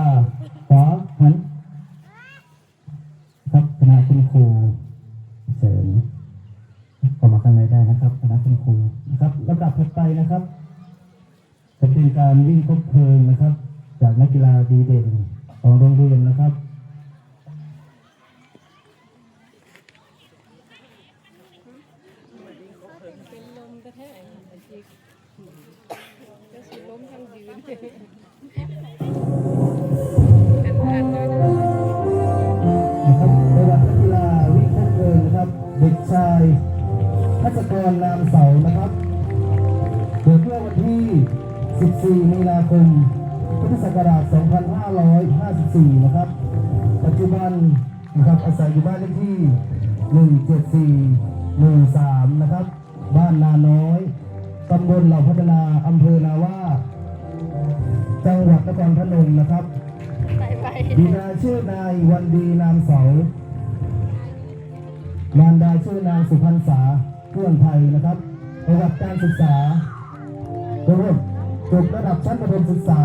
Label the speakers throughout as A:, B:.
A: ก็ขอหันครับคณะคุณครูเสริมกมาข้างในได้นะครับ
B: คณะคุณครูนะครับแลำดับถัดไปนะ
A: ครับ จะเป็นการวิ่งคบเพลิงนะครับ จากนักกีฬาดีเด่นของโรงเรียนนะครับเป็นลมกระแทกก็สิล้มทั้งยืน พุทธศักราช 2554 นะครับ ปัจจุบันนะครับอาศัยอยู่บ้านเลขที่ 174หมู่3นะครับ บ้านนาน้อย ตำบลเหล่าพัฒนาอำเภอนาว่า จังหวัดนครพนมนะครับ
B: ไปไป
A: บิดาชื่อนายวันดีนามเสามารดาชื่อนางสุพรรณษาเพื่อนไทยนะครับ ประวัติการศึกษาประวัติจบระดับชั้นประถมศึกษา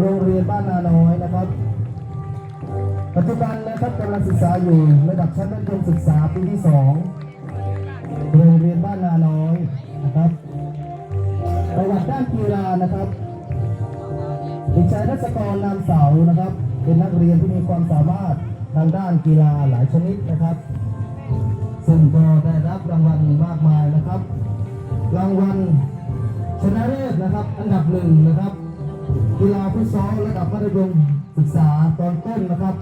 A: โรงเรียนบ้านนาน้อยนะครับ ปัจจุบันนะครับกำลังศึกษาอยู่ระดับชั้นมัธยมศึกษาปีที่สองโรงเรียนบ้านนาน้อยนะครับประวัติด้านกีฬานะครับเด็กชายทัศกรนามเสานะครับ เป็นนักเรียนที่มีความสามารถทางด้านกีฬาหลายชนิดนะครับ ซึ่งก็ได้รับรางวัลมากมายนะครับ รางวัลชนะเลิศนะครับ อันดับหนึ่งนะครับ กีฬาฟุตซอลระดับมัธยมศึกษาตอนต้นนะครับ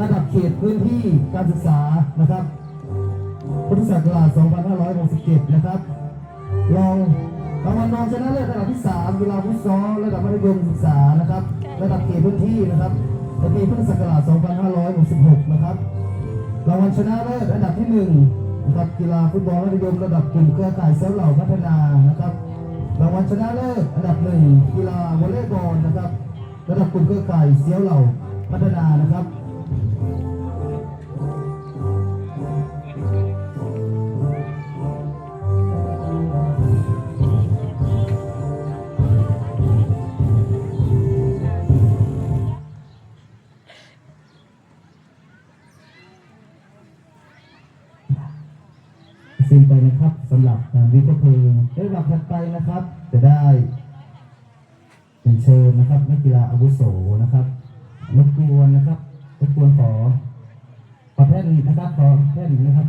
A: ระดับเขตพื้นที่การศึกษานะครับพุทธศักราช 2567 นะครับรองรางวัลรองชนะเลิศระดับที่ 3กีฬาฟุตซอลระดับมัธยมศึกษานะครับ ระดับเขตพื้นที่นะครับในปีพุทธศักราช 2566 นะครับรางวัลชนะเลิศอันดับที่1นะครับกีฬาฟุตบอลมัธยมระดับกลุ่มเครือข่ายเซลล์เหล่าพัฒนานะครับ ชนะเลิศอันดับหนึ่งกีฬาวอลเลย์บอลนะครับ ระดับกลุ่มเครือข่ายเสี้ยวเหล่าพัฒนานะครับ ห์เพลงได้รับถัดไปนะครับ จะได้เป็นเชิญนะครับนักกีฬาอาวุโสนะครับรบกวนนะครับรบกวนขอขอแท่นนะครับขอแท่นนะครับ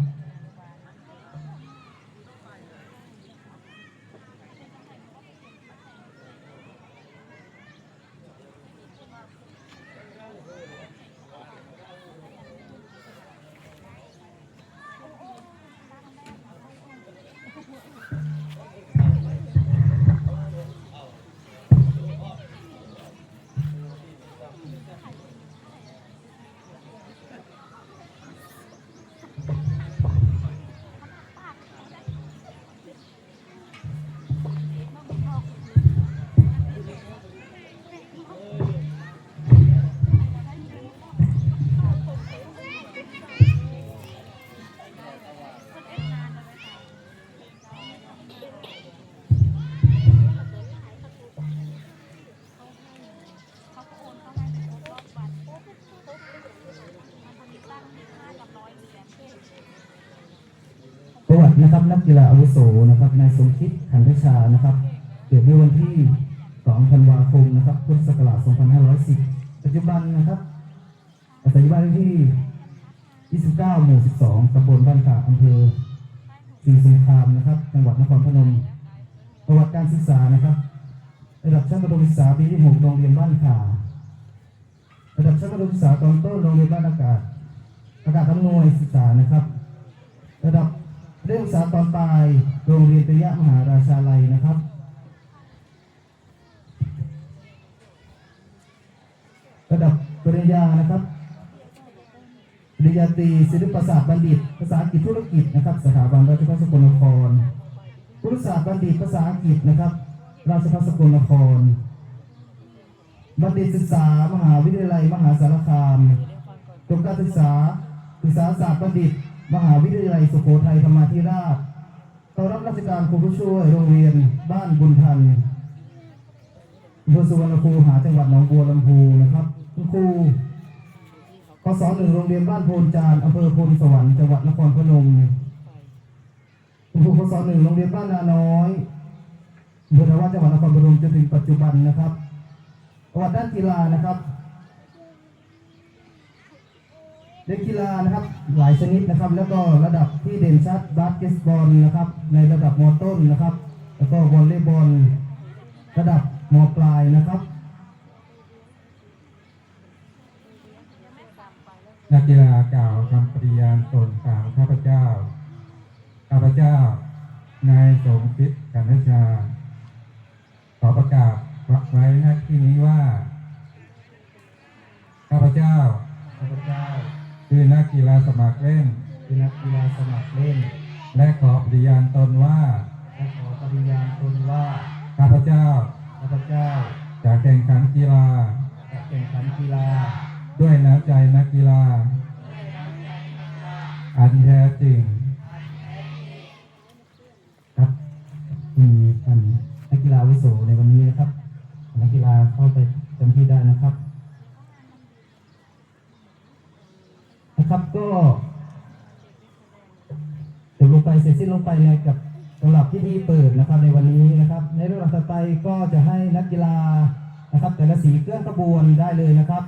A: ประวัตินะครับนักกีฬาอาวุโสนะครับนายสมคิดขันธชานะครับเกิดในวันที่ 2 ธันวาคมนะครับพุทธศักราช 2510 ปัจจุบันนะครับอาศัยอยู่บ้านที่ 29 หมู่ 12 ตำบลบ้านตาอำเภอศรีสงครามนะครับ จังหวัดนครพนม ประวัติการศึกษานะครับ ระดับชั้นประถมศึกษาปีที่6โรงเรียนบ้านขาระดับชั้นประถมศึกษาตอนต้นโรงเรียนบ้านอากาศ อากาศทำนวยศึกษานะครับ ระดับ กศึกษาตอนปลายโรงเรียนตยะมหาราชาลัยนะครับระดับปริญญานะครับปริญญาตรีศิลปศาสตร์บัณฑิต ภาษาอังกฤษธุรกิจนะครับ สถาบันราชภัฏสกลนครพุทธศาสตร์บัณฑิตภาษาอังกฤษนะครับ ราชภัฏสกลนคร บัณฑิตศึกษามหาวิทยาลัยมหาสารคามจบการศึกษาศึกษาศาสตร์บัณฑิต มหาวิทยาลัยสุโขทัยธรรมาธิราชเข้ารับราชการครูผู้ช่วยโรงเรียนบ้านบุญทันอำเภอสุวรรณภูหาจังหวัดหนองบัวลำพูนะครับคุณครูปศหนึ่งโรงเรียนบ้านโพนจานอำเภอโพนสวรรค์จังหวัดนครพนมคุณครูปศหนึ่งโรงเรียนบ้านนาน้อยอำเภอระว่าจังหวัดนครปฐมจนถึงปัจจุบันนะครับประวัติด้านกีฬานะครับ เล่นกีฬานะครับหลายชนิดนะครับ แล้วก็ระดับที่เด่นชัดบาสเกตบอลนะครับ ในระดับมต้นนะครับ แล้วก็วอลเลย์บอลระดับมปลายนะครับ
C: นักกีฬากล่าวคำปฏิญาณตนตามข้าพเจ้า ข้าพเจ้า นายสมคิดกันทชา ขอประกาศไว้หน้าที่นี้ว่า ข้าพเจ้า
A: ข้าพเจ้า
C: คือนักกีฬาสมัครเล่น
A: คือนักกีฬาสมัครเล่น
C: และขอปฏิญาณตนว่า
A: และขอปฏิญาณตนว่า
C: ข้าพเจ้า
A: ข้าพเจ้า
C: จะแข่งขันกีฬา
A: จะแข่งขันกีฬา
C: ด้วยน้ำใจนักกีฬา อันแท้จริง
A: ครับมีท่านนักกีฬาอาวุโสในวันนี้นะครับ นักกีฬาเข้าไปเต็มที่ได้นะครับ นะครับก็จบลงไปเสร็จสิ้นลงไปในกับสำหรับพิธีเปิดนะครับในวันนี้นะครับ ในเรื่องต่อไปก็จะให้นักกีฬานะครับ แต่ละสีเคลื่อนขบวนได้เลยนะครับ